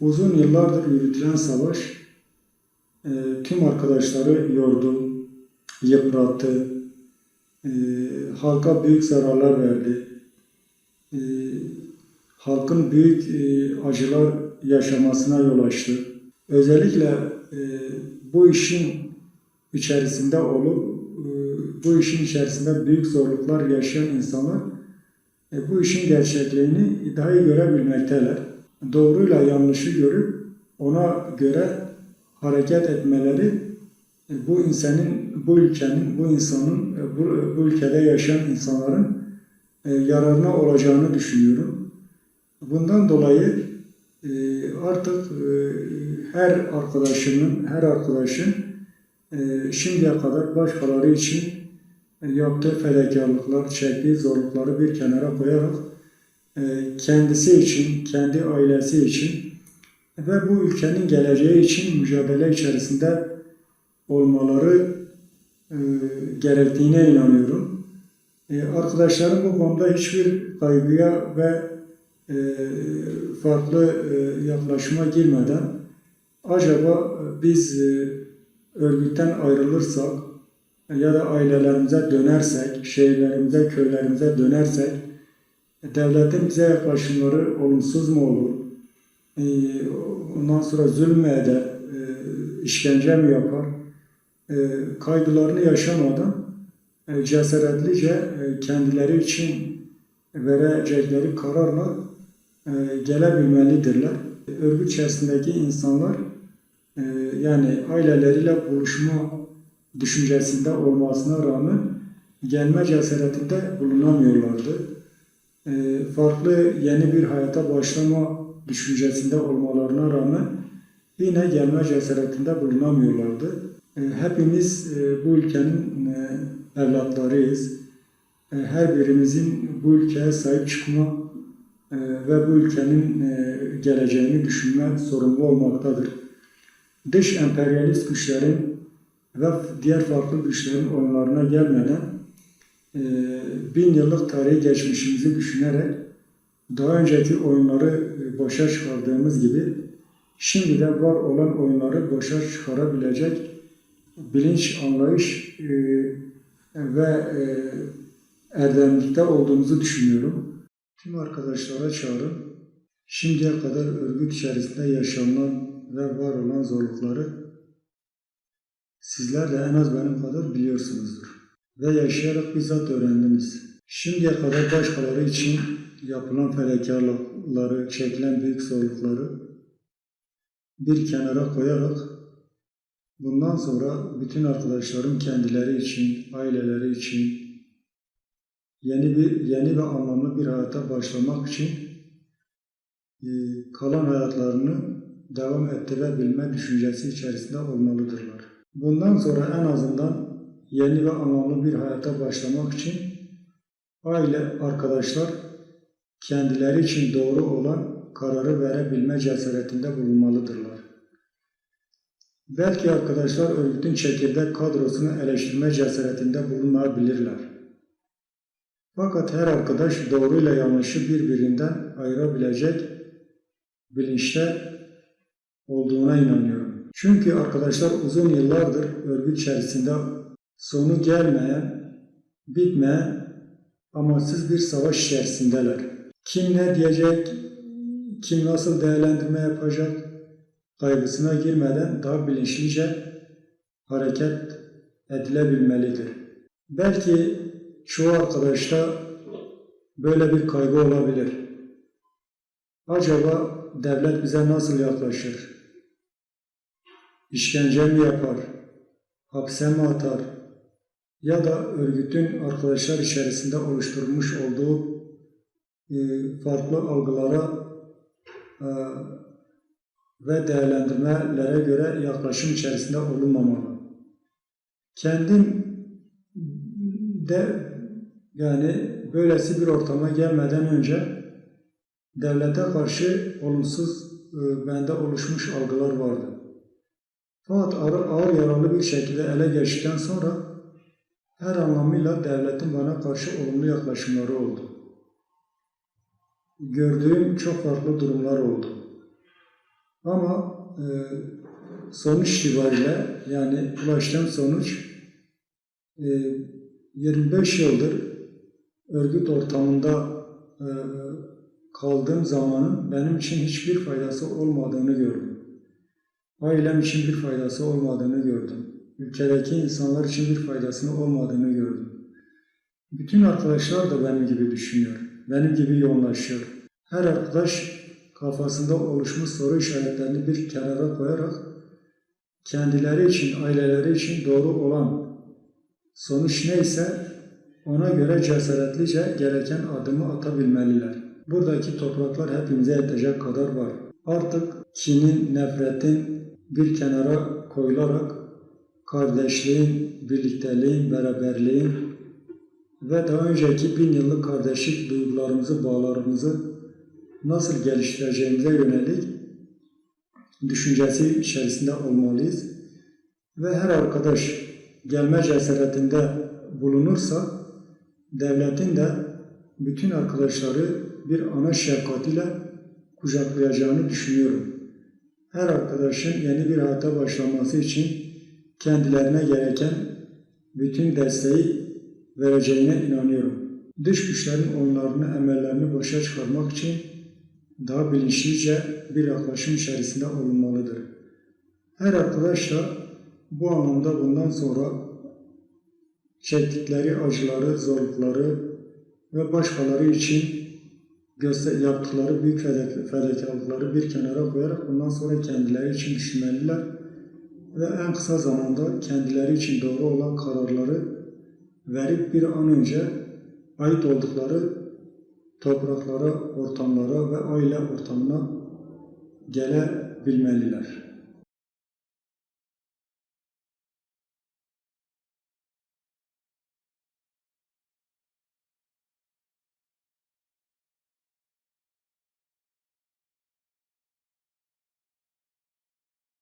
Uzun yıllardır yürütülen savaş e, tüm arkadaşları yordu, yıprattı, e, halka büyük zararlar verdi. E, halkın büyük e, acılar yaşamasına yol açtı. Özellikle e, bu işin içerisinde olup e, bu işin içerisinde büyük zorluklar yaşayan insanlar e, bu işin gerçekliğini daha iyi görebilmekteler. Doğruyla yanlışı görüp ona göre hareket etmeleri e, bu insanın, bu ülkenin, bu insanın, e, bu, bu ülkede yaşayan insanların e, yararına olacağını düşünüyorum. Bundan dolayı e, artık e, her arkadaşımın, her arkadaşın e, şimdiye kadar başkaları için e, yaptığı fedakarlıklar, çektiği zorlukları bir kenara koyarak e, kendisi için, kendi ailesi için ve bu ülkenin geleceği için mücadele içerisinde olmaları e, gerektiğine inanıyorum. E, arkadaşlarım bu konuda hiçbir kaygıya ve e, farklı e, yaklaşıma girmeden acaba biz e, örgütten ayrılırsak ya da ailelerimize dönersek, şehirlerimize, köylerimize dönersek devletin bize yaklaşımları olumsuz mu olur? E, ondan sonra zulüm mü eder? İşkence mi yapar? E, kaygılarını yaşamadan e, cesaretlice e, kendileri için verecekleri kararla e, gelebilmelidirler. Örgüt içerisindeki insanlar e, yani aileleriyle buluşma düşüncesinde olmasına rağmen gelme cesaretinde bulunamıyorlardı. E, farklı yeni bir hayata başlama düşüncesinde olmalarına rağmen yine gelme cesaretinde bulunamıyorlardı. E, hepimiz e, bu ülkenin e, evlatlarıyız. E, her birimizin bu ülkeye sahip çıkma e, ve bu ülkenin geleceğini düşünme sorumlu olmaktadır. Dış emperyalist güçlerin ve diğer farklı güçlerin oyunlarına gelmeden e, bin yıllık tarihi geçmişimizi düşünerek daha önceki oyunları e, boşa çıkardığımız gibi şimdi de var olan oyunları boşa çıkarabilecek bilinç, anlayış e, ve e, erdemlikte olduğumuzu düşünüyorum. Tüm arkadaşlara çağrım, şimdiye kadar örgüt içerisinde yaşanan ve var olan zorlukları sizler de en az benim kadar biliyorsunuzdur. Ve yaşayarak bizzat öğrendiniz. Şimdiye kadar başkaları için yapılan fedakarlıkları, çekilen büyük zorlukları bir kenara koyarak bundan sonra bütün arkadaşlarım kendileri için, aileleri için yeni bir yeni ve anlamlı bir hayata başlamak için e, kalan hayatlarını devam ettirebilme düşüncesi içerisinde olmalıdırlar. Bundan sonra en azından yeni ve anlamlı bir hayata başlamak için aile, arkadaşlar kendileri için doğru olan kararı verebilme cesaretinde bulunmalıdırlar. Belki arkadaşlar örgütün çekirdek kadrosunu eleştirme cesaretinde bulunmayabilirler. Fakat her arkadaş doğruyla yanlışı birbirinden ayırabilecek bilinçte olduğuna inanıyorum. Çünkü arkadaşlar uzun yıllardır örgüt içerisinde sonu gelmeyen, bitmeyen amaçsız bir savaş içerisindeler. Kim ne diyecek, kim nasıl değerlendirme yapacak kaygısına girmeden daha bilinçlice hareket edilebilmelidir. Belki çoğu arkadaşta böyle bir kaygı olabilir. Acaba devlet bize nasıl yaklaşır? İşkence mi yapar? Hapse mi atar? Ya da örgütün arkadaşlar içerisinde oluşturmuş olduğu e, farklı algılara e, ve değerlendirmelere göre yaklaşım içerisinde olunmamalı. Kendim de yani böylesi bir ortama gelmeden önce devlete karşı olumsuz e, bende oluşmuş algılar vardı. Fakat ağır, ağır yaralı bir şekilde ele geçtikten sonra her anlamıyla devletin bana karşı olumlu yaklaşımları oldu. Gördüğüm çok farklı durumlar oldu. Ama e, sonuç itibariyle yani ulaştığım sonuç e, 25 yıldır örgüt ortamında e, kaldığım zamanın benim için hiçbir faydası olmadığını gördüm. Ailem için bir faydası olmadığını gördüm. Ülkedeki insanlar için bir faydasının olmadığını gördüm. Bütün arkadaşlar da benim gibi düşünüyor. Benim gibi yoğunlaşıyor. Her arkadaş kafasında oluşmuş soru işaretlerini bir kenara koyarak kendileri için, aileleri için doğru olan sonuç neyse ona göre cesaretlice gereken adımı atabilmeliler. Buradaki topraklar hepimize yetecek kadar var. Artık kinin, nefretin bir kenara koyularak kardeşliğin, birlikteliğin, beraberliğin ve daha önceki bin yıllık kardeşlik duygularımızı, bağlarımızı nasıl geliştireceğimize yönelik düşüncesi içerisinde olmalıyız. Ve her arkadaş gelme cesaretinde bulunursa devletin de bütün arkadaşları bir ana şefkatiyle kucaklayacağını düşünüyorum. Her arkadaşın yeni bir hayata başlaması için kendilerine gereken bütün desteği vereceğine inanıyorum. Dış güçlerin oyunlarını, emellerini boşa çıkarmak için daha bilinçlice bir yaklaşım içerisinde olunmalıdır. Her arkadaş da bu anlamda bundan sonra çektikleri acıları, zorlukları ve başkaları için göster yaptıkları büyük fedak- fedakarlıkları bir kenara koyarak bundan sonra kendileri için düşünmeliler ve en kısa zamanda kendileri için doğru olan kararları verip bir an önce ait oldukları topraklara, ortamlara ve aile ortamına gelebilmeliler.